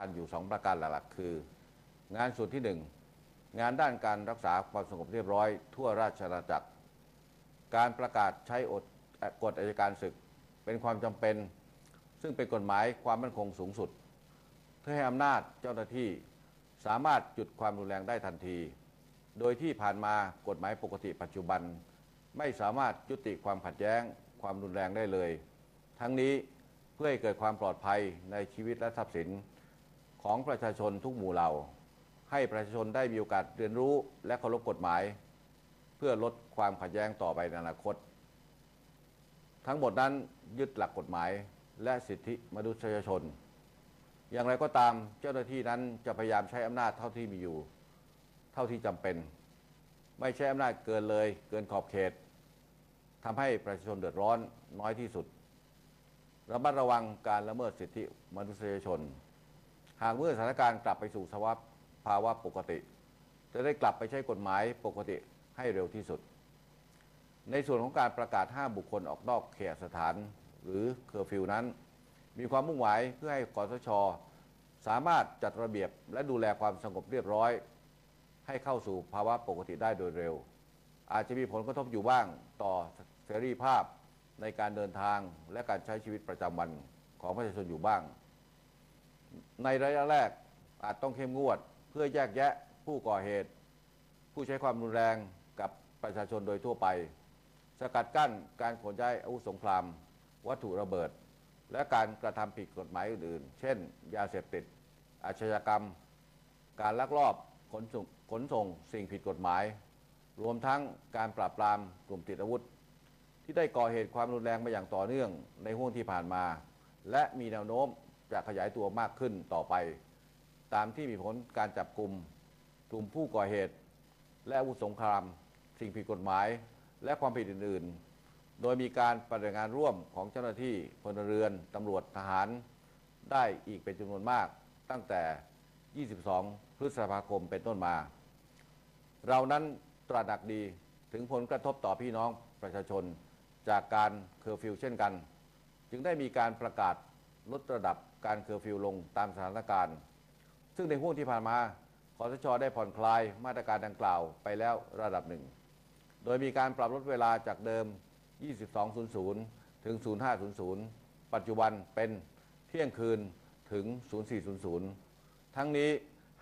กันอยู่สองประการหลักๆคือ งานส่วนที่หนึ่งงานด้านการรักษาความสงบเรียบร้อย ทั่วราชอาณาจักร การประกาศใช้ออ่อกฎอัยการศึก เป็นความจำเป็น ซึ่งเป็นกฎหมายความมั่นคงสูงสุด เพื่อให้อำนาจเจ้าหน้าที่สามารถหยุดความรุนแรงได้ทันที โดยที่ผ่านมากฎหมายปกติปัจจุบัน ไม่สามารถยุติความขัดแย้ง ความรุนแรงได้เลย ทั้งนี้เพื่อให้เกิดความปลอดภัยในชีวิตและทรัพย์สิน ของประชาชนทุกหมู่เหล่า ให้ประชาชนได้มีโอกาสเรียนรู้และเคารพกฎหมาย เพื่อลดความขัดแย้งต่อไปในอนาคต ทั้งหมดนั้นยึดหลักกฎหมายและสิทธิมนุษยชน อย่างไรก็ตามเจ้าหน้าที่นั้นจะพยายามใช้อำนาจเท่าที่มีอยู่ เท่าที่จำเป็น ไม่ใช้อำนาจเกินเลย เกินขอบเขตทำให้ประชาชนเดือดร้อนน้อยที่สุดระมัดระวังการละเมิดสิทธิมนุษยชน หากเมื่อสถานการณ์กลับไปสู่สภาวะภาวะปกติ จะได้กลับไปใช้กฎหมายปกติให้เร็วที่สุด ในส่วนของการประกาศห้ามบุคคลออกนอกเขตสถานหรือเคอร์ฟิวนั้น มีความมุ่งหมายเพื่อให้กสช สามารถจัดระเบียบและดูแลความสงบเรียบร้อย ให้เข้าสู่ภาวะปกติได้โดยเร็ว อาจจะมีผลกระทบอยู่บ้างต่อเสรีภาพในการเดินทางและการใช้ชีวิตประจำวันของประชาชนอยู่บ้าง ในระยะแรกอาจต้องเข้มงวด เพื่อแยกแยะผู้ก่อเหตุ ผู้ใช้ความรุนแรงกับประชาชนโดยทั่วไป สกัดกั้นการขนย้ายอาวุธสงคราม วัตถุระเบิด และการกระทำผิดกฎหมายอื่นๆ เช่น ยาเสพติด อาชญากรรม การลักลอบขนส่งขนส่งสิ่งผิดกฎหมาย รวมทั้งการปราบปรามกลุ่มติดอาวุธ ที่ได้ก่อเหตุความรุนแรงมาอย่างต่อเนื่องในห่วงที่ผ่านมา และมีแนวโน้ม จะขยายตัวมากขึ้นต่อไป ตามที่มีผลการจับกลุ่มกลุ่มผู้ก่อเหตุ และอาวุธสงคราม สิ่งผิดกฎหมาย และความผิดอื่น ๆ โดยมีการปฏิบัติงานร่วมของเจ้าหน้าที่พลเรือนตำรวจทหารได้อีกเป็นจำนวนมากตั้งแต่ 22 พฤษภาคมเป็นต้นมา เรานั้นตระหนักดีถึงผลกระทบต่อพี่น้องประชาชนจากการเคอร์ฟิวเช่นกัน จึงได้มีการประกาศลดระดับ การเคอร์ฟิวลงตามสถานการณ์ ซึ่งในห่วงที่ผ่านมาคอสชได้ผ่อนคลายมาตรการดังกล่าวไปแล้วระดับหนึ่ง โดยมีการปรับลดเวลาจากเดิม 22.00 ถึง 05.00 ปัจจุบันเป็นเที่ยงคืนถึง 04.00 ทั้งนี้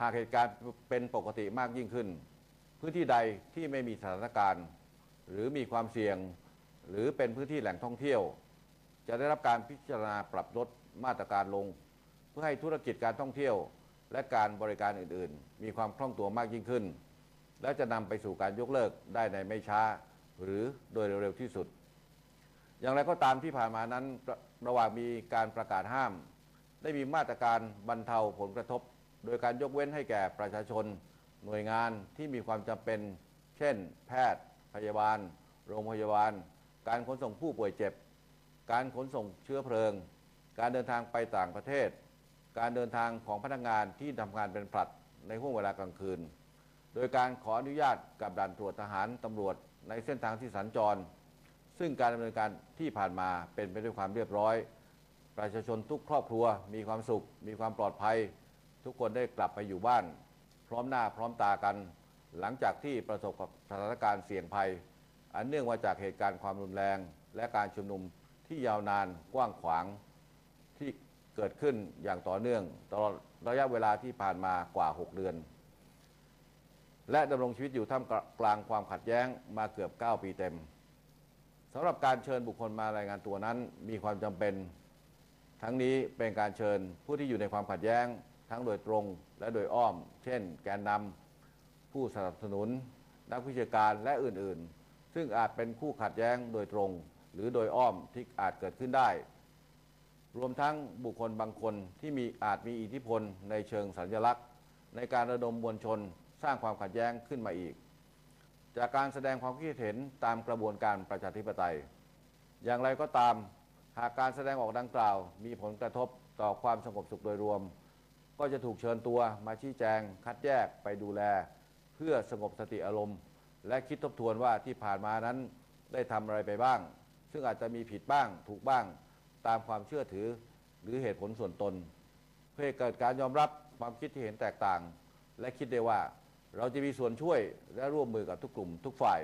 หากเหตุการณ์เป็นปกติมากยิ่งขึ้น พื้นที่ใดที่ไม่มีสถานการณ์ หรือมีความเสี่ยง หรือเป็นพื้นที่แหล่งท่องเที่ยว จะได้รับการพิจารณาปรับลด มาตรการลง เพื่อให้ธุรกิจการท่องเที่ยว และการบริการอื่นๆ มีความคล่องตัวมากยิ่งขึ้น และจะนำไปสู่การยกเลิกได้ในไม่ช้า หรือโดยเร็วๆที่สุด อย่างไรก็ตามที่ผ่านมานั้นระระหว่างมีการประกาศห้าม ได้มีมาตรการบรรเทาผลกระทบ โดยการยกเว้นให้แก่ประชาชน หน่วยงานที่มีความจำเป็น เช่น แพทย์ พยาบาล โรงพยาบาล การขนส่งผู้ป่วยเจ็บ การขนส่งเชื้อเพลิง การเดินทางไปต่างประเทศ การเดินทางของพนักงานที่ทำงานเป็นผลัดในห่วงเวลากลางคืน โดยการขออนุญาตกับด่านตรวจทหารตำรวจในเส้นทางที่สัญจร ซึ่งการดำเนินการที่ผ่านมาเป็นไปด้วยความเรียบร้อย ประชาชนทุกครอบครัวมีความสุข มีความปลอดภัย ทุกคนได้กลับไปอยู่บ้าน พร้อมหน้าพร้อมตากัน หลังจากที่ประสบกับสถานการณ์เสี่ยงภัย อันเนื่องมาจากเหตุการณ์ความรุนแรง และการชุมนุมที่ยาวนานกว้างขวาง เกิดขึ้นอย่างต่อเนื่องตลอดระยะเวลาที่ผ่านมากว่า 6 เดือน และดำรงชีวิตอยู่ท่ามกลางความขัดแย้งมาเกือบ 9 ปีเต็มสำหรับการเชิญบุคคลมารายงานตัวนั้นมีความจำเป็น ทั้งนี้เป็นการเชิญผู้ที่อยู่ในความขัดแย้ง ทั้งโดยตรงและโดยอ้อม เช่น แกนนำผู้สนับสนุน นักวิชาการและอื่นๆ ซึ่งอาจเป็นคู่ขัดแย้งโดยตรง หรือโดยอ้อมที่อาจเกิดขึ้นได้ รวมทั้งบุคคลบางคนที่มีอาจมีอิทธิพลในเชิงสัญลักษณ์ ในการระดมมวลชนสร้างความขัดแย้งขึ้นมาอีก จากการแสดงความคิดเห็นตามกระบวนการประชาธิปไตย อย่างไรก็ตามหากการแสดงออกดังกล่าว มีผลกระทบต่อความสงบสุขโดยรวม ก็จะถูกเชิญตัวมาชี้แจง คัดแยกไปดูแล เพื่อสงบสติอารมณ์ และคิดทบทวนว่าที่ผ่านมานั้นได้ทำอะไรไปบ้าง ซึ่งอาจจะมีผิดบ้างถูกบ้าง ตามความเชื่อถือหรือเหตุผลส่วนตน เพื่อเกิดการยอมรับความคิดที่เห็นแตกต่าง และคิดได้ว่าเราจะมีส่วนช่วยและร่วมมือกับทุกกลุ่มทุกฝ่าย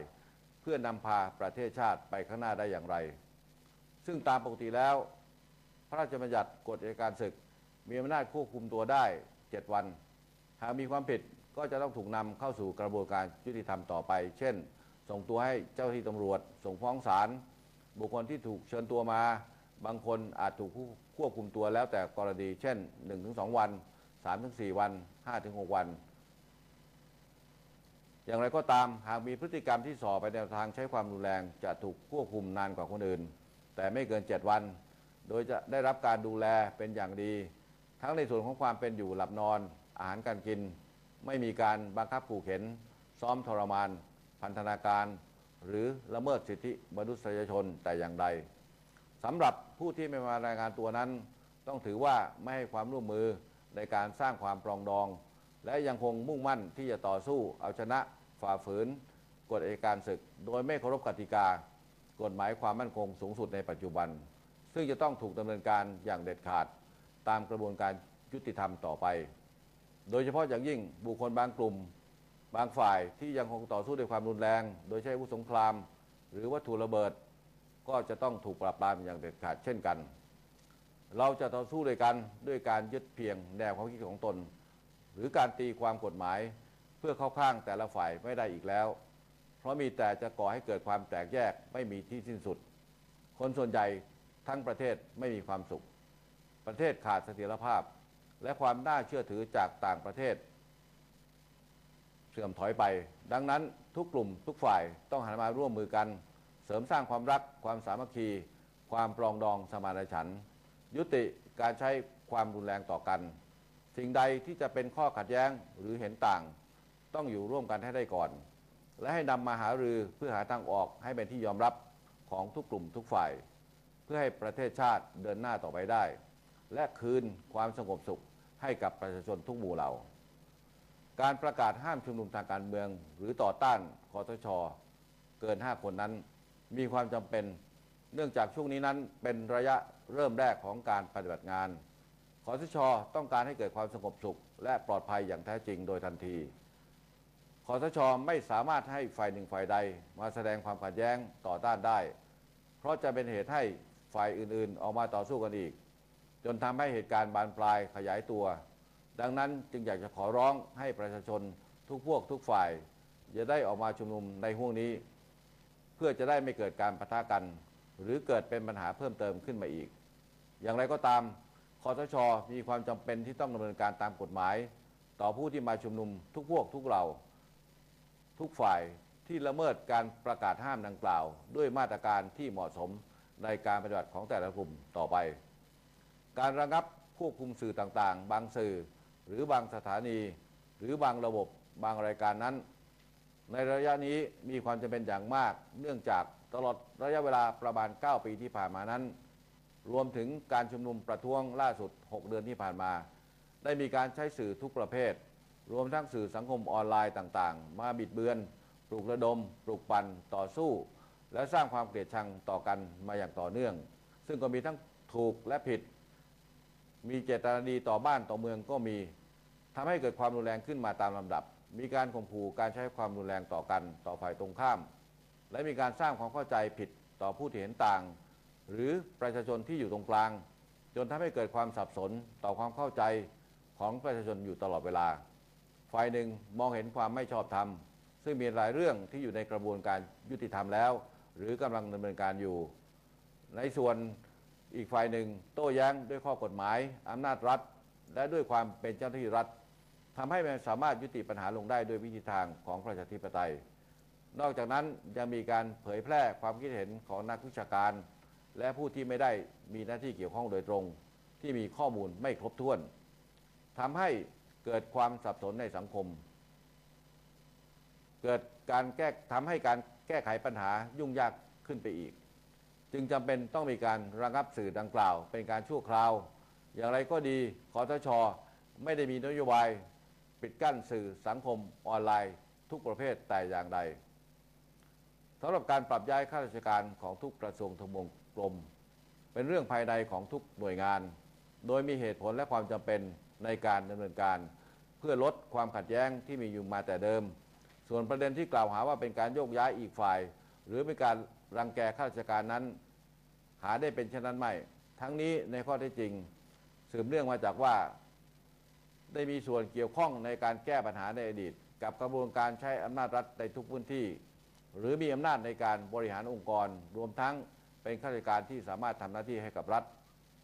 เพื่อนำพาประเทศชาติไปข้างหน้าได้อย่างไร ซึ่งตามปกติแล้ว พระราชบัญญัติกฎอัยการศึก มีอำนาจควบคุมตัวได้ 7 วัน หากมีความผิดก็จะต้องถูกนำเข้าสู่กระบวนการยุติธรรมต่อไป เช่น ส่งตัวให้เจ้าที่ตำรวจ ส่งฟ้องศาลบุคคลที่ถูกเชิญตัวมา บางคนอาจถูกควบคุมตัวแล้วแต่กรณีเช่น 1-2 วัน 3-4 วัน 5-6 วัน อย่างไรก็ตามหากมีพฤติกรรมที่ส่อไปในทางใช้ความรุนแรง จะถูกควบคุมนานกว่าคนอื่น แต่ไม่เกิน 7 วัน โดยจะได้รับการดูแลเป็นอย่างดี ทั้งในส่วนของความเป็นอยู่หลับนอน อาหารการกิน ไม่มีการบังคับขู่เข็น ซ้อมทรมาน พันธนาการ หรือละเมิดสิทธิมนุษยชนแต่อย่างใด สำหรับผู้ที่ไม่มารายงานตัวนั้น ต้องถือว่าไม่ให้ความร่วมมือในการสร้างความปรองดอง และยังคงมุ่งมั่นที่จะต่อสู้เอาชนะฝ่าฝืนกฎอัยการศึก โดยไม่เคารพกติกา กฎหมายความมั่นคงสูงสุดในปัจจุบัน ซึ่งจะต้องถูกดำเนินการอย่างเด็ดขาด ตามกระบวนการยุติธรรมต่อไป โดยเฉพาะอย่างยิ่งบุคคลบางกลุ่ม บางฝ่ายที่ยังคงต่อสู้ด้วยความรุนแรง โดยใช้อาวุธสงคราม หรือวัตถุระเบิด ก็จะต้องถูกปราบปรามอย่างเด็ดขาดเช่นกัน เราจะต่อสู้ด้วยกันด้วยการยึดเพียงแนวความคิดของตน หรือการตีความกฎหมายเพื่อเข้าข้างแต่ละฝ่ายไม่ได้อีกแล้ว เพราะมีแต่จะก่อให้เกิดความแตกแยกไม่มีที่สิ้นสุด คนส่วนใหญ่ทั้งประเทศไม่มีความสุข ประเทศขาดเสถียรภาพ และความน่าเชื่อถือจากต่างประเทศ เสื่อมถอยไป ดังนั้นทุกกลุ่มทุกฝ่ายต้องหันมาร่วมมือกัน เสริมสร้างความรักความสามัคคี ความปรองดองสมานฉันท์ยุติการใช้ความรุนแรงต่อกัน สิ่งใดที่จะเป็นข้อขัดแย้งหรือเห็นต่าง ต้องอยู่ร่วมกันให้ได้ก่อน และให้นำมาหารือเพื่อหาทางออกให้เป็นที่ยอมรับของทุกกลุ่มทุกฝ่าย เพื่อให้ประเทศชาติเดินหน้าต่อไปได้ และคืนความสงบสุขให้กับประชาชนทุกหมู่เหล่า การประกาศห้ามชุมนุมทางการเมือง หรือต่อต้านคอทชเกิน 5 คนนั้น มีความจำเป็น เนื่องจากช่วงนี้นั้นเป็นระยะเริ่มแรกของการปฏิบัติงานคอทชต้องการให้เกิดความสงบสุข และปลอดภัยอย่างแท้จริงโดยทันทีคอสชไม่สามารถให้ฝ่ายหนึ่งฝ่ายใด มาแสดงความขัดแย้งต่อต้านได้ เพราะจะเป็นเหตุให้ฝ่ายอื่นๆ ออกมาต่อสู้กันอีก จนทำให้เหตุการณ์บานปลายขยายตัว ดังนั้นจึงอยากจะขอร้องให้ประชาชนทุกพวกทุกฝ่ายจะได้ออกมาชุมนุมในห่วงนี้ เพื่อจะได้ไม่เกิดการปะทะกัน หรือเกิดเป็นปัญหาเพิ่มเติมขึ้นมาอีก อย่างไรก็ตามคอสชมีความจำเป็นที่ต้องดำเนินการตามกฎหมาย ต่อผู้ที่มาชุมนุมทุกพวกทุกเหล่าทุกฝ่ายที่ละเมิดการประกาศห้ามดังกล่าว ด้วยมาตรการที่เหมาะสมในการปฏิบัติของแต่ละกลุ่มต่อไป การระงับควบคุมสื่อต่างๆ บางสื่อ หรือบางสถานี หรือบางระบบบางรายการนั้น ในระยะนี้มีความจำเป็นอย่างมาก เนื่องจากตลอดระยะเวลาประมาณ 9 ปีที่ผ่านมานั้น รวมถึงการชุมนุมประท้วงล่าสุด 6 เดือนที่ผ่านมา ได้มีการใช้สื่อทุกประเภท รวมทั้งสื่อสังคมออนไลน์ต่างๆ มาบิดเบือน ปลุกระดม ปลุกปั่นต่อสู้ และสร้างความเกลียดชังต่อกันมาอย่างต่อเนื่อง ซึ่งก็มีทั้งถูกและผิด มีเจตนาดีต่อบ้านต่อเมืองก็มีทำให้เกิดความรุนแรงขึ้นมาตามลำดับ มีการข่มขู่การใช้ความรุนแรงต่อกันต่อฝ่ายตรงข้าม และมีการสร้างความเข้าใจผิดต่อผู้ที่เห็นต่าง หรือประชาชนที่อยู่ตรงกลาง จนทำให้เกิดความสับสนต่อความเข้าใจของประชาชนอยู่ตลอดเวลา ฝ่ายหนึ่งมองเห็นความไม่ชอบธรรม ซึ่งมีหลายเรื่องที่อยู่ในกระบวนการยุติธรรมแล้ว หรือกำลังดำเนินการอยู่ ในส่วนอีกฝ่ายหนึ่งโต้แย้งด้วยข้อกฎหมายอำนาจรัฐ และด้วยความเป็นเจ้าหน้าที่รัฐ ทำให้มันสามารถยุติปัญหาลงได้ด้วยวิธีทางของประชาธิปไตย นอกจากนั้นยังมีการเผยแพร่ความคิดเห็นของนักวิชาการ และผู้ที่ไม่ได้มีหน้าที่เกี่ยวข้องโดยตรง ที่มีข้อมูลไม่ครบถ้วนทำให้เกิดความสับสนในสังคม เกิดการแก้ทำให้การแก้ไขปัญหายุ่งยากขึ้นไปอีก จึงจำเป็นต้องมีการระงับสื่อดังกล่าว เป็นการชั่วคราว อย่างไรก็ดีคอทชไม่ได้มีนโยบาย ปิดกั้นสื่อสังคมออนไลน์ ทุกประเภทแต่อย่างใดสำหรับการปรับย้ายข้าราชการของทุกกระทรวงทบวงกรมเป็นเรื่องภายในของทุกหน่วยงาน โดยมีเหตุผลและความจำเป็นในการดำเนินการ เพื่อลดความขัดแย้งที่มีอยู่มาแต่เดิม ส่วนประเด็นที่กล่าวหาว่าเป็นการโยกย้ายอีกฝ่าย หรือเป็นการรังแกข้าราชการนั้น หาได้เป็นเช่นนั้นไม่ ทั้งนี้ในข้อเท็จจริง สืบเนื่องมาจากว่า ได้มีส่วนเกี่ยวข้องในการแก้ปัญหาในอดีต กับกระบวนการใช้อำนาจรัฐในทุกพื้นที่ หรือมีอำนาจในการบริหารองค์กร รวมทั้งเป็นข้าราชการที่สามารถทำหน้าที่ให้กับรัฐ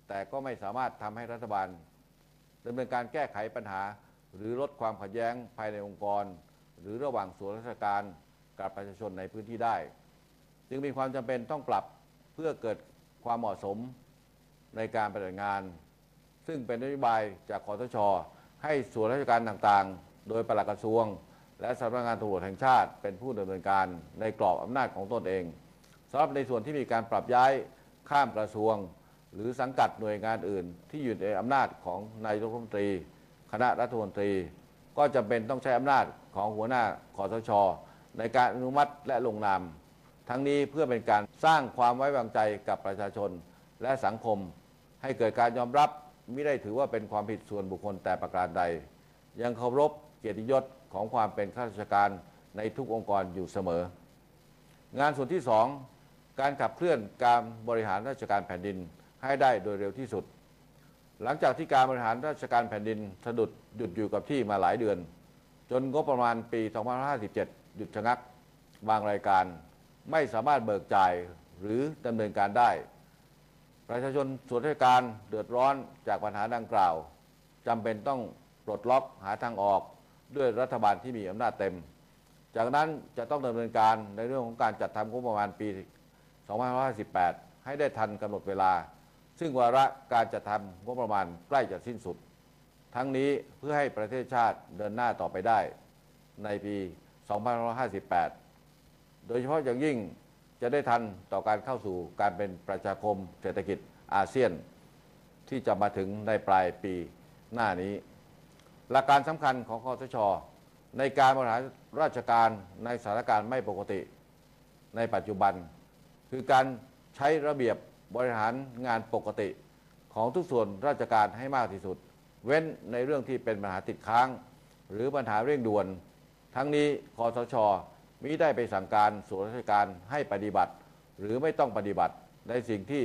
แต่ก็ไม่สามารถทำให้รัฐบาลดำเนินการแก้ไขปัญหา หรือลดความขัดแย้งภายในองค์กร หรือระหว่างส่วนราชการกับประชาชนในพื้นที่ได้ จึงมีความจำเป็นต้องปรับเพื่อเกิดความเหมาะสมในการปฏิบัติงาน ซึ่งเป็นนโยบายจากคอสช ให้ส่วนราชการต่างๆ โดยปลัดกระทรวง และสำนักงานตำรวจแห่งชาติ เป็นผู้ดำเนินการในกรอบอำนาจของตนเองสำหรับในส่วนที่มีการปรับย้ายข้ามกระทรวง หรือสังกัดหน่วยงานอื่น ที่อยู่ในอำนาจของนายกรัฐมนตรี คณะรัฐมนตรี ก็จำเป็นต้องใช้อำนาจของหัวหน้าคอสช ในการอนุมัติและลงนามทั้งนี้เพื่อเป็นการสร้างความไว้วางใจกับประชาชนและสังคม ให้เกิดการยอมรับ ม่ได้ถือว่าเป็นความผิดส่วนบุคคลแต่ประการใด ยังเคารพเกียรติยศของความเป็นข้าราชการในทุกองค์กรอยู่เสมอ งานส่วนที่สองการขับเคลื่อนการบริหารราชการแผ่นดินให้ได้โดยเร็วที่สุด หลังจากที่การบริหารราชการแผ่นดินสะดุดหยุดอยู่กับที่มาหลายเดือน จนงบประมาณปี 2557 หยุดชะงัก บางรายการไม่สามารถเบิกจ่ายหรือดำเนินการได้ ประชาชนส่วนราชการเดือดร้อนจากปัญหาดังกล่าวจำเป็นต้องปลดล็อกหาทางออกด้วยรัฐบาลที่มีอำนาจเต็ม จากนั้นจะต้องดำเนินการในเรื่องของการจัดทำงบประมาณปี 2558 ให้ได้ทันกำหนดเวลา ซึ่งวาระการจัดทำงบประมาณใกล้จะสิ้นสุด ทั้งนี้เพื่อให้ประเทศชาติเดินหน้าต่อไปได้ในปี 2558 โดยเฉพาะอย่างยิ่ง จะได้ทันต่อการเข้าสู่การเป็นประชาคมเศรษฐกิจอาเซียน ที่จะมาถึงในปลายปีหน้านี้ หลักการสำคัญของคอสช ในการบริหารราชการในสถานการณ์ไม่ปกติ ในปัจจุบัน คือการใช้ระเบียบบริหารงานปกติของทุกส่วนราชการให้มากที่สุด เว้นในเรื่องที่เป็นปัญหาติดค้าง หรือปัญหาเร่งด่วน ทั้งนี้คอสช มิได้ไปสั่งการส่วนราชการให้ปฏิบัติ หรือไม่ต้องปฏิบัติในสิ่งที่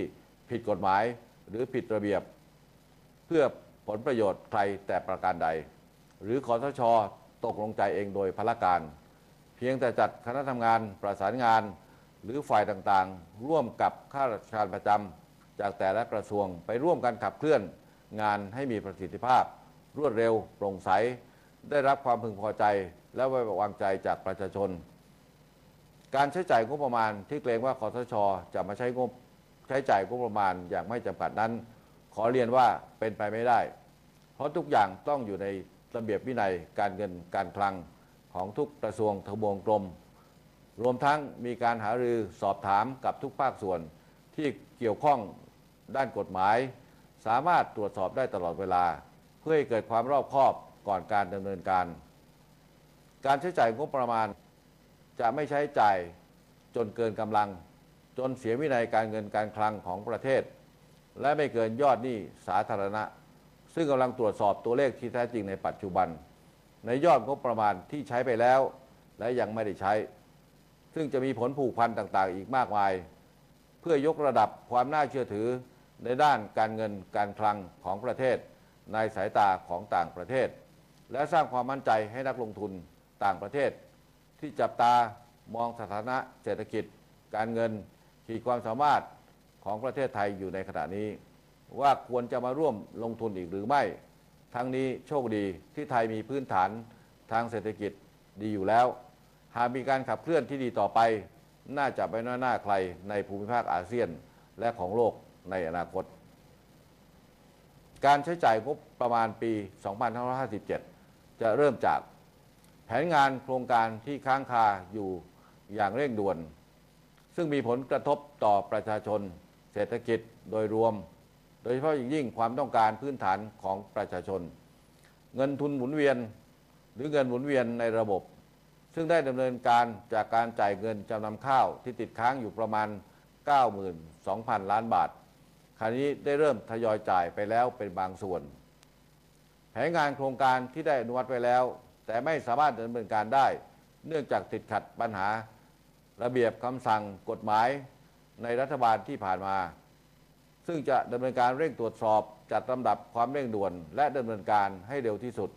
ผิดกฎหมายหรือผิดระเบียบ เพื่อผลประโยชน์ใครแต่ประการใด หรือคอสชตกลงใจเองโดยพละการ เพียงแต่จัดคณะทำงานประสานงาน หรือฝ่ายต่างๆ ร่วมกับข้าราชการประจำจากแต่ละกระทรวงไปร่วมกันขับเคลื่อนงานให้มีประสิทธิภาพ รวดเร็วโปร่งใส ได้รับความพึงพอใจและไว้วางใจจากประชาชน การใช้จ่ายงบประมาณที่เกรงว่าคอสชจะมาใช้งบใช้จ่ายงบประมาณอย่างไม่จำกัดนั้น ขอเรียนว่าเป็นไปไม่ได้ เพราะทุกอย่างต้องอยู่ในระเบียบวินัยการเงินการคลังของทุกกระทรวงทบวงกรมรวมทั้งมีการหารือสอบถามกับทุกภาคส่วน ที่เกี่ยวข้องด้านกฎหมาย สามารถตรวจสอบได้ตลอดเวลา เพื่อให้เกิดความรอบคอบก่อนการดำเนินการ การใช้จ่ายงบประมาณ จะไม่ใช้จ่ายจนเกินกำลัง จนเสียวินัยการเงินการคลังของประเทศ และไม่เกินยอดหนี้สาธารณะ ซึ่งกำลังตรวจสอบตัวเลขที่แท้จริงในปัจจุบัน ในยอดงบประมาณที่ใช้ไปแล้ว และยังไม่ได้ใช้ ซึ่งจะมีผลผูกพันต่างๆ อีกมากมาย เพื่อยกระดับความน่าเชื่อถือในด้านการเงินการคลังของประเทศ ในสายตาของต่างประเทศ และสร้างความมั่นใจให้นักลงทุนต่างประเทศ ที่จับตามองสถานะเศรษฐกิจ การเงินขีดความสามารถของประเทศไทยอยู่ในขณะนี้ ว่าควรจะมาร่วมลงทุนอีกหรือไม่ ทั้งนี้โชคดีที่ไทยมีพื้นฐานทางเศรษฐกิจดีอยู่แล้ว หากมีการขับเคลื่อนที่ดีต่อไป น่าจะไปน้อยหน้าใครในภูมิภาคอาเซียนและของโลกในอนาคต การใช้จ่ายงบประมาณปี 2557 จะเริ่มจาก แผนงานโครงการที่ค้างคาอยู่อย่างเร่งด่วน ซึ่งมีผลกระทบต่อประชาชน เศรษฐกิจโดยรวม โดยเฉพาะอย่างยิ่งความต้องการพื้นฐานของประชาชน เงินทุนหมุนเวียนหรือเงินหมุนเวียนในระบบ ซึ่งได้ดำเนินการจากการจ่ายเงินจำนำข้าวที่ติดค้างอยู่ประมาณ 92,000 ล้านบาทขณะนี้ได้เริ่มทยอยจ่ายไปแล้วเป็นบางส่วน แผนงานโครงการที่ได้อนุมัติไว้แล้ว แต่ไม่สามารถดำเนินการได้ เนื่องจากติดขัดปัญหาระเบียบคำสั่งกฎหมายในรัฐบาลที่ผ่านมา ซึ่งจะดำเนินการเร่งตรวจสอบจัดลำดับความเร่งด่วน และดำเนินการให้เร็วที่สุด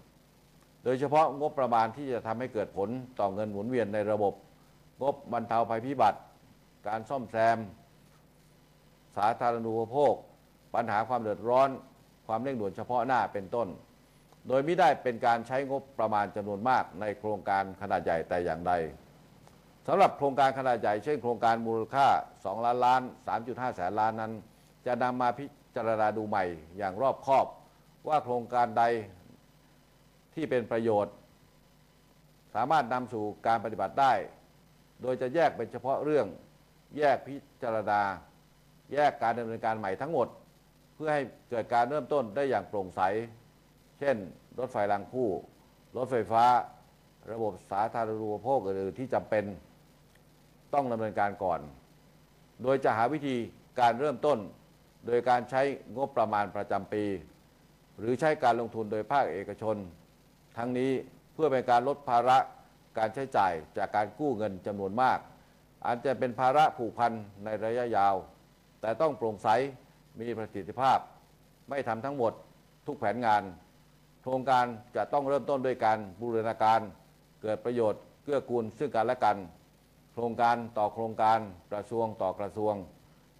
โดยเฉพาะงบประมาณที่จะทำให้เกิดผลต่อเงินหมุนเวียนในระบบ งบบรรเทาภัยพิบัติ การซ่อมแซม สาธารณูปโภค ปัญหาความเดือดร้อน ความเร่งด่วนเฉพาะหน้าเป็นต้น โดยไม่ได้เป็นการใช้งบประมาณจำนวนมากในโครงการขนาดใหญ่แต่อย่างใดสำหรับโครงการขนาดใหญ่เช่นโครงการมูลค่า 2 ล้านล้าน 3.5 แสนล้านนั้น จะนำมาพิจารณาดูใหม่อย่างรอบคอบ ว่าโครงการใดที่เป็นประโยชน์ สามารถนำสู่การปฏิบัติได้ โดยจะแยกเป็นเฉพาะเรื่อง แยกพิจารณา แยกการดำเนินการใหม่ทั้งหมด เพื่อให้เกิดการเริ่มต้นได้อย่างโปร่งใส เช่น รถไฟรางคู่ รถไฟฟ้า ระบบสาธารณูปโภคอื่นๆที่จำเป็นต้องดำเนินการก่อน โดยจะหาวิธีการเริ่มต้น โดยการใช้งบประมาณประจำปี หรือใช้การลงทุนโดยภาคเอกชน ทั้งนี้เพื่อเป็นการลดภาระการใช้จ่ายจากการกู้เงินจำนวนมาก อาจจะเป็นภาระผูกพันในระยะยาว แต่ต้องโปร่งใสมีประสิทธิภาพ ไม่ทำทั้งหมดทุกแผนงาน โครงการจะต้องเริ่มต้นด้วยการบูรณาการ เกิดประโยชน์เกื้อกูลซึ่งกันและกัน โครงการต่อโครงการกระทรวงต่อกระทรวง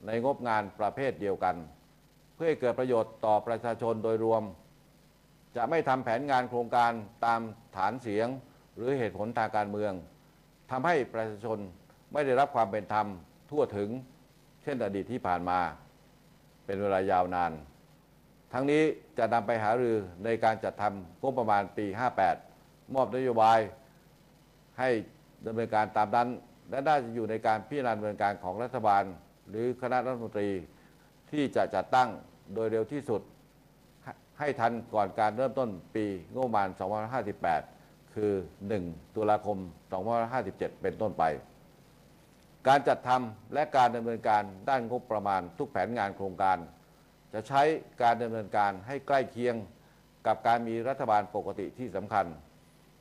ในงบงานประเภทเดียวกัน เพื่อให้เกิดประโยชน์ต่อประชาชนโดยรวม จะไม่ทำแผนงานโครงการตามฐานเสียงหรือเหตุผลทางการเมืองทำให้ประชาชนไม่ได้รับความเป็นธรรมทั่วถึง เช่นอดีตที่ผ่านมา เป็นเวลายาวนาน ทั้งนี้จะนำไปหารือในการจัดทำงบประมาณปี 58 มอบนโยบายให้ดำเนินการตามนั้น และน่าจะอยู่ในการพิจารณาดำเนินการของรัฐบาล หรือคณะรัฐมนตรีที่จะจัดตั้งโดยเร็วที่สุดให้ทันก่อนการเริ่มต้นปีงบประมาณ 2558 คือ 1 ตุลาคม 2557 เป็นต้นไป การจัดทำและการดำเนินการด้านงบประมาณทุกแผนงานโครงการ จะใช้การดำเนินการให้ใกล้เคียงกับการมีรัฐบาลปกติที่สำคัญ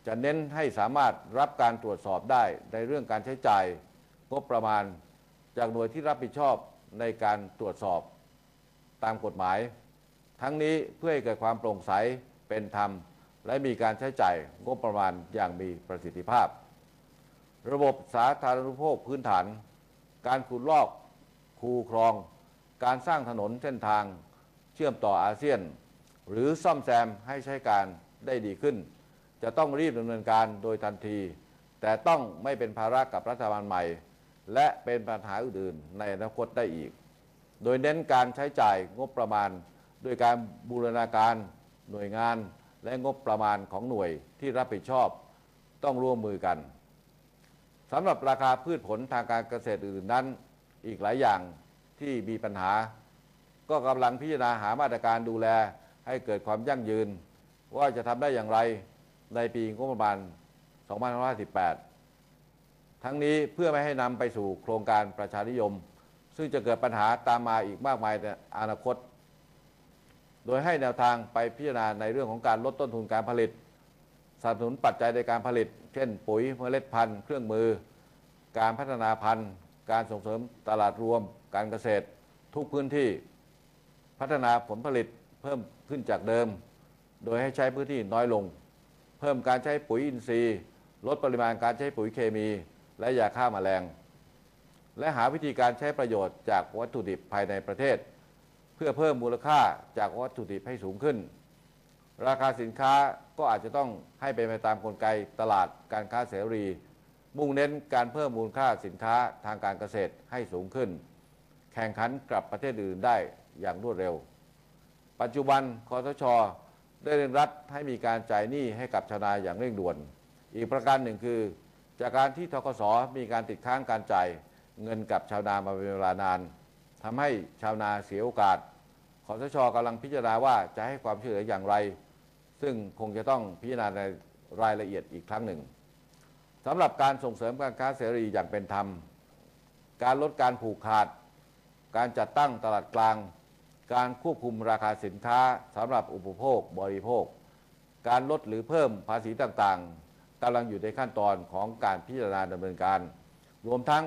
จะเน้นให้สามารถรับการตรวจสอบได้ในเรื่องการใช้จ่ายงบประมาณ จากหน่วยที่รับผิดชอบในการตรวจสอบตามกฎหมาย ทั้งนี้เพื่อให้เกิดความโปร่งใสเป็นธรรม และมีการใช้จ่ายงบประมาณอย่างมีประสิทธิภาพ ระบบสาธารณูปโภคพื้นฐาน การขุดลอกคูคลอง การสร้างถนนเส้นทางเชื่อมต่ออาเซียน หรือซ่อมแซมให้ใช้การได้ดีขึ้น จะต้องรีบดำเนินการโดยทันที แต่ต้องไม่เป็นภาระกับรัฐบาลใหม่ และเป็นปัญหาอื่นๆในอนาคตได้อีก โดยเน้นการใช้จ่ายงบประมาณ ด้วยการบูรณาการหน่วยงานและงบประมาณของหน่วยที่รับผิดชอบต้องร่วมมือกันสำหรับราคาพืชผลทางการเกษตรอื่นนั้น อีกหลายอย่าง ที่มีปัญหา ก็กำลังพิจารณาหามาตรการดูแลให้เกิดความยั่งยืน ว่าจะทำได้อย่างไรในปีงบประมาณ 2558 ทั้งนี้เพื่อไม่ให้นำไปสู่โครงการประชานิยม ซึ่งจะเกิดปัญหาตามมาอีกมากมายในอนาคต โดยให้แนวทางไปพิจารณาในเรื่องของการลดต้นทุนการผลิตสนับสนุนปัจจัยในการผลิต เช่น ปุ๋ยเมล็ดพันธุ์ เครื่องมือ การพัฒนาพันธุ์ การส่งเสริมตลาดรวม การเกษตรทุกพื้นที่พัฒนาผลผลิตเพิ่มขึ้นจากเดิม โดยให้ใช้พื้นที่น้อยลง เพิ่มการใช้ปุ๋ยอินทรีย์ ลดปริมาณการใช้ปุ๋ยเคมี และยาฆ่ามาแมลง และหาวิธีการใช้ประโยชน์จากวัตถุดิบภายในประเทศ เพื่อเพิ่มมูลค่าจากวัตถุดิบให้สูงขึ้น ราคาสินค้าก็อาจจะต้องให้เป็นไปตามกลไกตลาดการค้าเสรี มุ่งเน้นการเพิ่มมูลค่าสินค้าทางการเกษตรให้สูงขึ้น แข่งขันกับประเทศอื่นได้อย่างรวดเร็ว ปัจจุบันคอสชได้เร่งรัดให้มีการจ่ายหนี้ให้กับชาวนาอย่างเร่งด่วน อีกประการหนึ่งคือ จากการที่ทกสมีการติดค้างการจ่ายเงินกับชาวนามาเป็นเวลานานทำให้ชาวนาเสียโอกาสคอสชกำลังพิจารณาว่าจะให้ความช่วยเหลืออย่างไร ซึ่งคงจะต้องพิจารณาในรายละเอียดอีกครั้งหนึ่งสำหรับการส่งเสริมการค้าเสรีอย่างเป็นธรรม การลดการผูกขาด การจัดตั้งตลาดกลาง การควบคุมราคาสินค้าสำหรับอุปโภคบริโภค การลดหรือเพิ่มภาษีต่างๆกำลังอยู่ในขั้นตอนของการพิจารณาดำเนินการ รวมทั้ง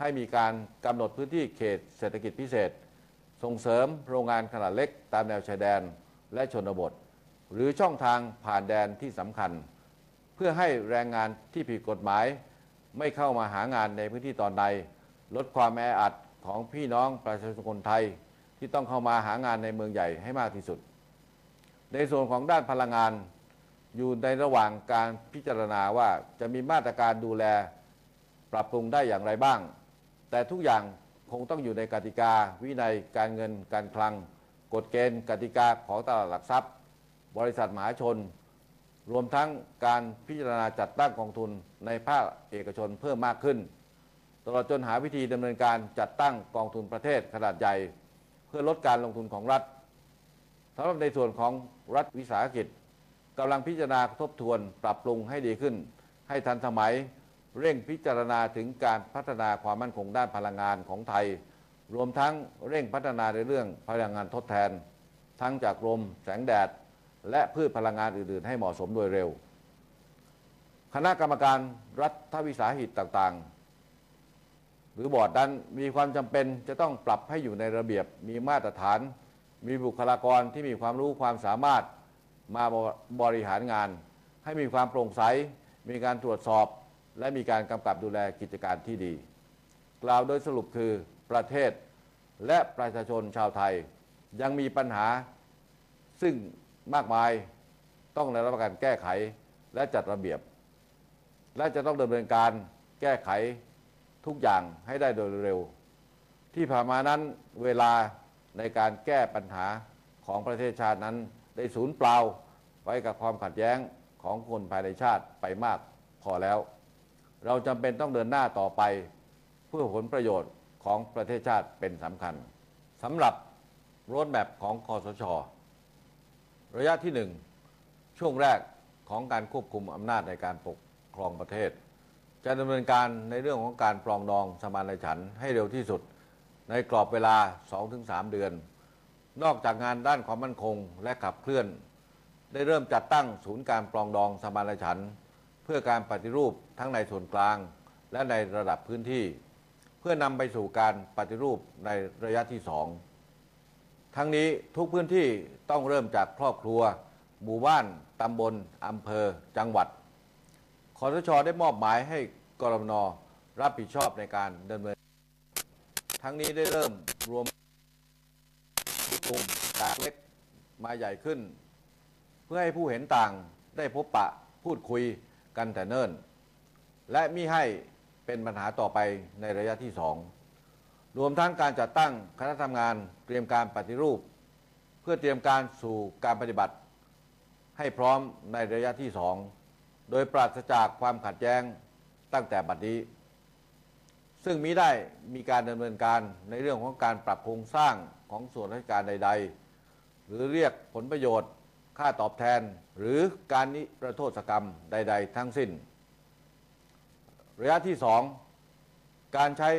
ให้มีการกำหนดพื้นที่เขตเศรษฐกิจพิเศษ ส่งเสริมโรงงานขนาดเล็ก ตามแนวชายแดนและชนบท หรือช่องทางผ่านแดนที่สำคัญ เพื่อให้แรงงานที่ผิดกฎหมาย ไม่เข้ามาหางานในพื้นที่ตอนใดลดความแออัด ของพี่น้องประชาชนคนไทยที่ต้องเข้ามาหางานในเมืองใหญ่ให้มากที่สุด ในส่วนของด้านพลังงานอยู่ในระหว่างการพิจารณาว่าจะมีมาตรการดูแลปรับปรุงได้อย่างไรบ้าง แต่ทุกอย่างคงต้องอยู่ในกติกา วินัยการเงินการคลัง กฎเกณฑ์ กติกาของตลาดหลักทรัพย์ บริษัทมหาชน รวมทั้งการพิจารณาจัดตั้งกองทุนในภาคเอกชนเพิ่มมากขึ้น ตลอดจนหาวิธีดำเนินการจัดตั้งกองทุนประเทศขนาดใหญ่ เพื่อลดการลงทุนของรัฐสำหรับในส่วนของรัฐวิสาหกิจกำลังพิจารณาทบทวนปรับปรุงให้ดีขึ้น ให้ทันสมัยเร่งพิจารณาถึงการพัฒนาความมั่นคงด้านพลังงานของไทย รวมทั้งเร่งพัฒนาในเรื่องพลังงานทดแทน ทั้งจากลมแสงแดด และพืชพลังงานอื่น ๆ ให้เหมาะสมโดยเร็ว คณะกรรมการรัฐวิสาหกิจต่างๆ หรือบอร์ดนั้นมีความจำเป็นจะต้องปรับให้อยู่ในระเบียบมีมาตรฐาน มีบุคลากรที่มีความรู้ความสามารถมาบริหารงาน ให้มีความโปร่งใส มีการตรวจสอบ และมีการกำกับดูแลกิจการที่ดี กล่าวโดยสรุปคือประเทศและประชาชนชาวไทย ยังมีปัญหาซึ่งมากมายต้องได้รับการแก้ไขและจัดระเบียบ และจะต้องดำเนินการแก้ไข ทุกอย่างให้ได้โดยเร็ว ที่ผ่านมานั้นเวลาในการแก้ปัญหาของประเทศชาตินั้น ได้สูญเปล่าไว้กับความขัดแย้งของคนภายในชาติไปมากพอแล้ว เราจำเป็นต้องเดินหน้าต่อไป เพื่อผลประโยชน์ของประเทศชาติเป็นสำคัญสำหรับรถแมพของคอสชระยะที่หนึ่งช่วงแรกของการควบคุมอำนาจในการปกครองประเทศ จะดำเนินการในเรื่องของการปรองดองสมานฉันท์ให้เร็วที่สุด ในกรอบเวลา 2-3 เดือน นอกจากงานด้านความมั่นคงและขับเคลื่อน ได้เริ่มจัดตั้งศูนย์การปรองดองสมานฉันท์เพื่อการปฏิรูปทั้งในส่วนกลาง และในระดับพื้นที่ เพื่อนำไปสู่การปฏิรูปในระยะที่สองทั้งนี้ทุกพื้นที่ต้องเริ่มจากครอบครัว หมู่บ้าน ตำบลอำเภอ จังหวัด คอสชได้มอบหมายให้กรมนรับผิดชอบในการดำเนิน ทั้งนี้ได้เริ่มรวมกลุ่มจากเล็กมาใหญ่ขึ้น เพื่อให้ผู้เห็นต่างได้พบปะพูดคุยกันแต่เนิ่น และมิให้เป็นปัญหาต่อไปในระยะที่สองรวมทั้งการจัดตั้งคณะทำงานเตรียมการปฏิรูป เพื่อเตรียมการสู่การปฏิบัติ ให้พร้อมในระยะที่สอง โดยปราศจากความขัดแย้งตั้งแต่บัดนี้ ซึ่งมิได้มีการดำเนินการในเรื่องของการปรับโครงสร้างของส่วนราชการใด ๆ หรือเรียกผลประโยชน์ ค่าตอบแทน หรือการนิรโทษกรรมใด ๆ ทั้งสิ้น ระยะที่สองการใช้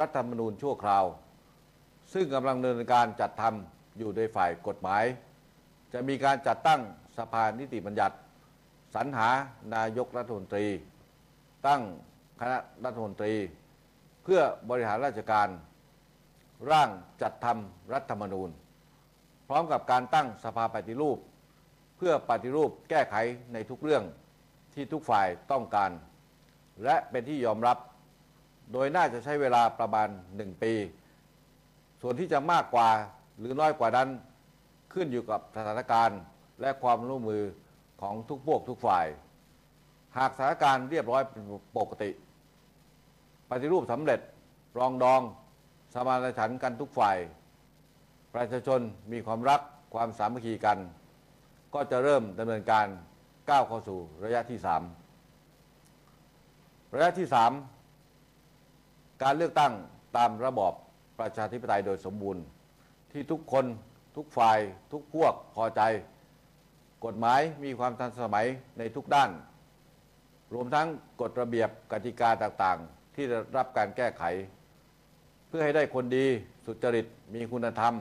รัฐธรรมนูญชั่วคราว ซึ่งกำลังดำเนินการจัดทำอยู่โดยฝ่ายกฎหมาย จะมีการจัดตั้งสภานิติบัญญัติ สรรหานายกรัฐมนตรี ตั้งคณะรัฐมนตรี เพื่อบริหารราชการ ร่างจัดทำรัฐธรรมนูญ พร้อมกับการตั้งสภาปฏิรูป เพื่อปฏิรูปแก้ไขในทุกเรื่องที่ทุกฝ่ายต้องการ และเป็นที่ยอมรับ โดยน่าจะใช้เวลาประมาณหนึ่งปี ส่วนที่จะมากกว่าหรือน้อยกว่านั้นขึ้นอยู่กับสถานการณ์และความร่วมมือ ของทุกพวกทุกฝ่าย หากสถานการณ์เรียบร้อยเป็นปกติ ปฏิรูปสำเร็จรองดองสมานฉันท์กันทุกฝ่าย ประชาชนมีความรักความสามัคคีกัน ก็จะเริ่มดำเนินการก้าวเข้าสู่ระยะที่สามระยะที่สามการเลือกตั้งตามระบอบประชาธิปไตยโดยสมบูรณ์ ที่ทุกคนทุกฝ่ายทุกพวกพอใจ กฎหมายมีความทันสมัยในทุกด้าน รวมทั้งกฎระเบียบกติกาต่างๆ ที่รับการแก้ไข เพื่อให้ได้คนดีสุจริตมีคุณธรรม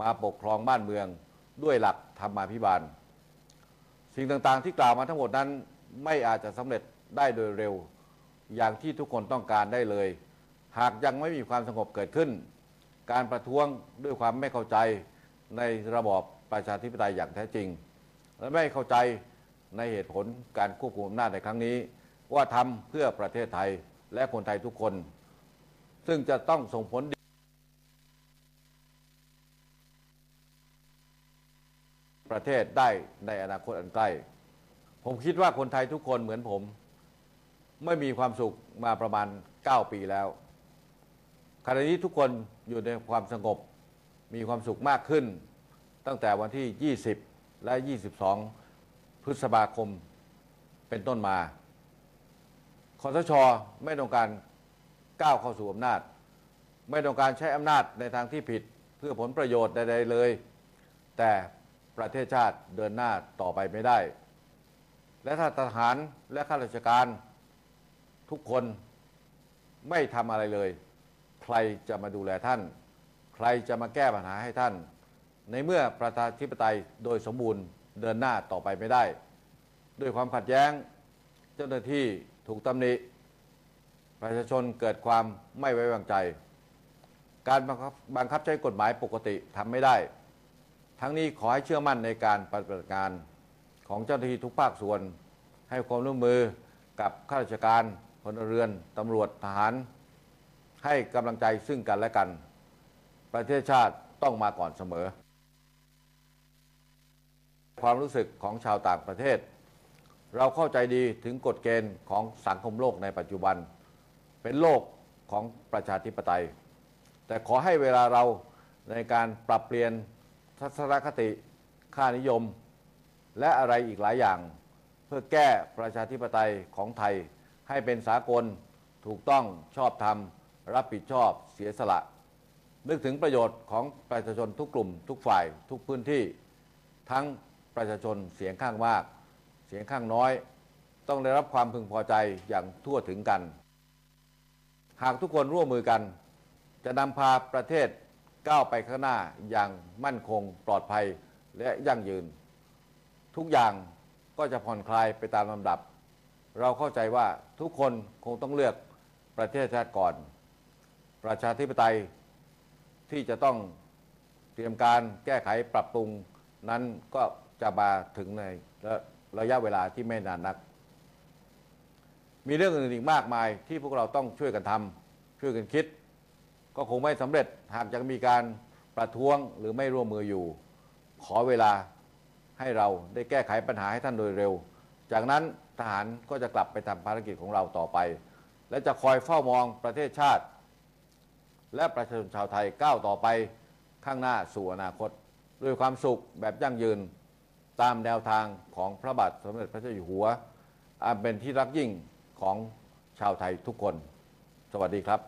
มาปกครองบ้านเมือง ด้วยหลักธรรมาภิบาล สิ่งต่างๆที่กล่าวมาทั้งหมดนั้นไม่อาจจะสำเร็จได้โดยเร็ว อย่างที่ทุกคนต้องการได้เลย หากยังไม่มีความสงบเกิดขึ้น การประท้วงด้วยความไม่เข้าใจในระบอบประชาธิปไตยอย่างแท้จริง และไม่เข้าใจในเหตุผลการควบคุมอำนาจในครั้งนี้ ว่าทำเพื่อประเทศไทยและคนไทยทุกคน ซึ่งจะต้องส่งผลดีประเทศได้ในอนาคตอันใกล้ ผมคิดว่าคนไทยทุกคนเหมือนผม ไม่มีความสุขมาประมาณ 9 ปีแล้วขณะนี้ทุกคนอยู่ในความสงบมีความสุขมากขึ้น ตั้งแต่วันที่ 20 และ 22 พฤษภาคมเป็นต้นมาคอสชอไม่ต้องการก้าวเข้าสู่อำนาจ ไม่ต้องการใช้อำนาจในทางที่ผิดเพื่อผลประโยชน์ใดๆเลย แต่ประเทศชาติเดินหน้าต่อไปไม่ได้ และถ้าทหารและข้าราชการทุกคนไม่ทำอะไรเลย ใครจะมาดูแลท่าน ใครจะมาแก้ปัญหาให้ท่าน ในเมื่อประชาธิปไตยโดยสมบูรณ์เดินหน้าต่อไปไม่ได้ ด้วยความขัดแย้งเจ้าหน้าที่ถูกตำหนิประชาชนเกิดความไม่ไว้วางใจ การบังคับบังคับใช้กฎหมายปกติทำไม่ได้ ทั้งนี้ขอให้เชื่อมั่นในการปฏิบัติงานของเจ้าหน้าที่ทุกภาคส่วน ให้ความร่วมมือกับข้าราชการพลเรือนตำรวจทหาร ให้กำลังใจซึ่งกันและกัน ประเทศชาติต้องมาก่อนเสมอ ความรู้สึกของชาวต่างประเทศ เราเข้าใจดีถึงกฎเกณฑ์ของสังคมโลกในปัจจุบัน เป็นโลกของประชาธิปไตย แต่ขอให้เวลาเราในการปรับเปลี่ยนทัศนคติค่านิยม และอะไรอีกหลายอย่าง เพื่อแก้ประชาธิปไตยของไทย ให้เป็นสากลถูกต้องชอบธรรม รับผิดชอบเสียสละ นึกถึงประโยชน์ของประชาชนทุกกลุ่ม ทุกฝ่ายทุกพื้นที่ ทั้ง ประชาชนเสียงข้างมาก เสียงข้างน้อย ต้องได้รับความพึงพอใจอย่างทั่วถึงกัน หากทุกคนร่วมมือกัน จะนำพาประเทศก้าวไปข้างหน้าอย่างมั่นคงปลอดภัยและยั่งยืน ทุกอย่างก็จะผ่อนคลายไปตามลำดับ เราเข้าใจว่าทุกคนคงต้องเลือกประเทศชาติก่อน ประชาธิปไตยที่จะต้องเตรียมการแก้ไขปรับปรุงนั้นก็ จะมาถึงในระระยะเวลาที่ไม่นานนัก มีเรื่องอื่นอีกมากมายที่พวกเราต้องช่วยกันทำช่วยกันคิด ก็คงไม่สำเร็จหากยังมีการประท้วงหรือไม่ร่วมมืออยู่ ขอเวลาให้เราได้แก้ไขปัญหาให้ท่านโดยเร็ว จากนั้นทหารก็จะกลับไปทำภารกิจของเราต่อไป และจะคอยเฝ้ามองประเทศชาติ และประชาชนชาวไทยก้าวต่อไปข้างหน้าสู่อนาคต ด้วยความสุขแบบยั่งยืน ตามแนวทางของพระบาทสมเด็จพระเจ้าอยู่หัวอันเป็นที่รักยิ่งของชาวไทยทุกคน สวัสดีครับ